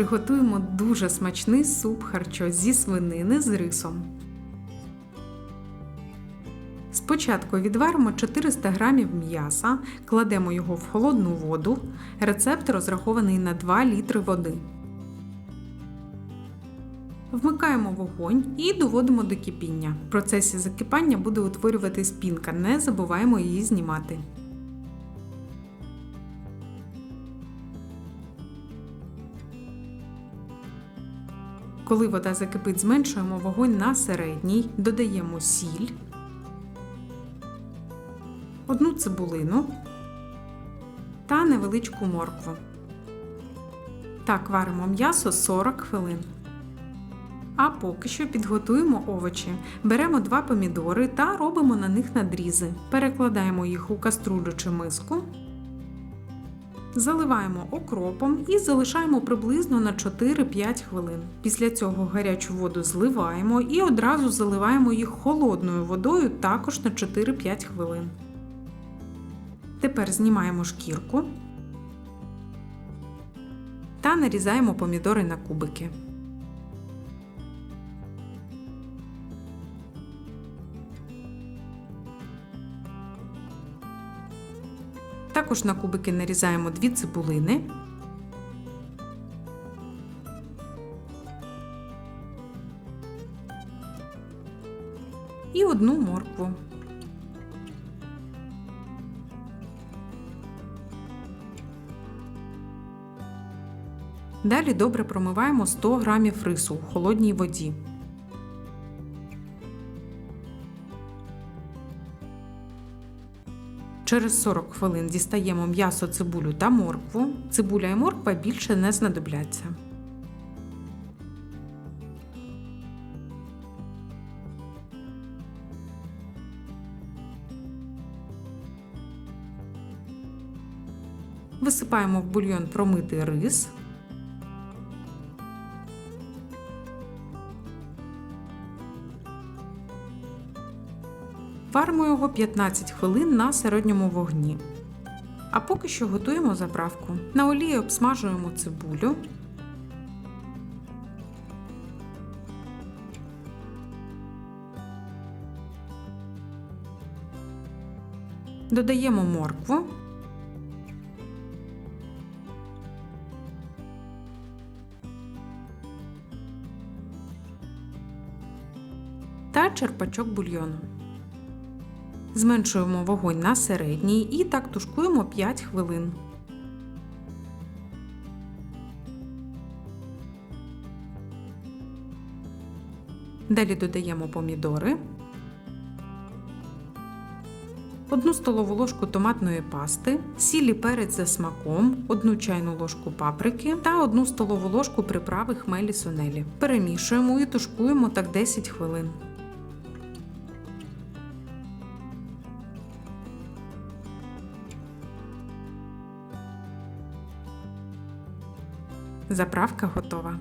приготуємо дуже смачний суп харчо зі свинини з рисом. Спочатку відваримо 400 г м'яса, кладемо його в холодну воду. Рецепт розрахований на 2 літри води. Вмикаємо вогонь і доводимо до кипіння. В процесі закипання буде утворюватись пінка, не забуваємо її знімати. Коли вода закипить, зменшуємо вогонь на середній, додаємо сіль, одну цибулину та невеличку моркву. Так варимо м'ясо 40 хвилин. А поки що підготуємо овочі. Беремо два помідори та робимо на них надрізи. Перекладаємо їх у каструлю чи миску. Заливаємо окропом і залишаємо приблизно на 4-5 хвилин. Після цього гарячу воду зливаємо і одразу заливаємо їх холодною водою також на 4-5 хвилин. Тепер знімаємо шкірку та нарізаємо помідори на кубики. Також на кубики нарізаємо дві цибулини. І одну моркву. Далі добре промиваємо 100 г рису у холодній воді. Через 40 хвилин дістаємо м'ясо, цибулю та моркву. Цибуля і морква більше не знадобляться. Висипаємо в бульйон промитий рис. Варимо його 15 хвилин на середньому вогні. А поки що готуємо заправку. На олії обсмажуємо цибулю. Додаємо моркву. Та черпачок бульйону. Зменшуємо вогонь на середній і так тушкуємо 5 хвилин. Далі додаємо помідори, 1 столову ложку томатної пасти, сіль і перець за смаком, 1 чайну ложку паприки та 1 столову ложку приправи хмелі сунелі. Перемішуємо і тушкуємо так 10 хвилин. Заправка готова.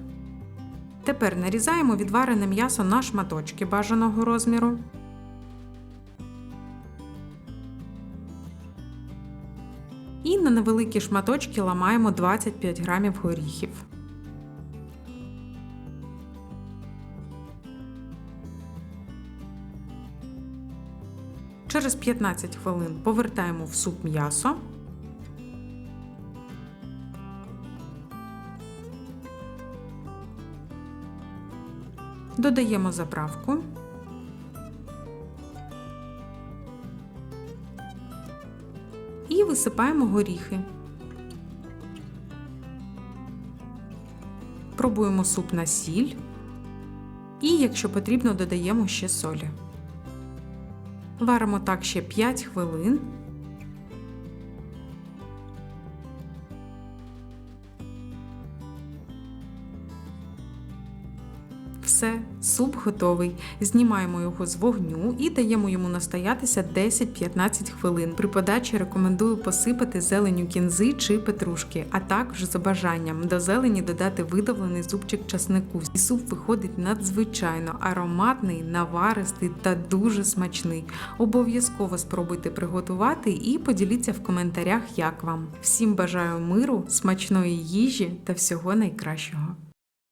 Тепер нарізаємо відварене м'ясо на шматочки бажаного розміру. І на невеликі шматочки ламаємо 25 грамів горіхів. Через 15 хвилин повертаємо в суп м'ясо. Додаємо заправку. І висипаємо горіхи. Пробуємо суп на сіль. І, якщо потрібно, додаємо ще солі. Варимо так ще 5 хвилин. Все, суп готовий. Знімаємо його з вогню і даємо йому настоятися 10-15 хвилин. При подачі рекомендую посипати зеленю кінзи чи петрушки, а також за бажанням до зелені додати видавлений зубчик часнику. І суп виходить надзвичайно ароматний, наваристий та дуже смачний. Обов'язково спробуйте приготувати і поділіться в коментарях, як вам. Всім бажаю миру, смачної їжі та всього найкращого.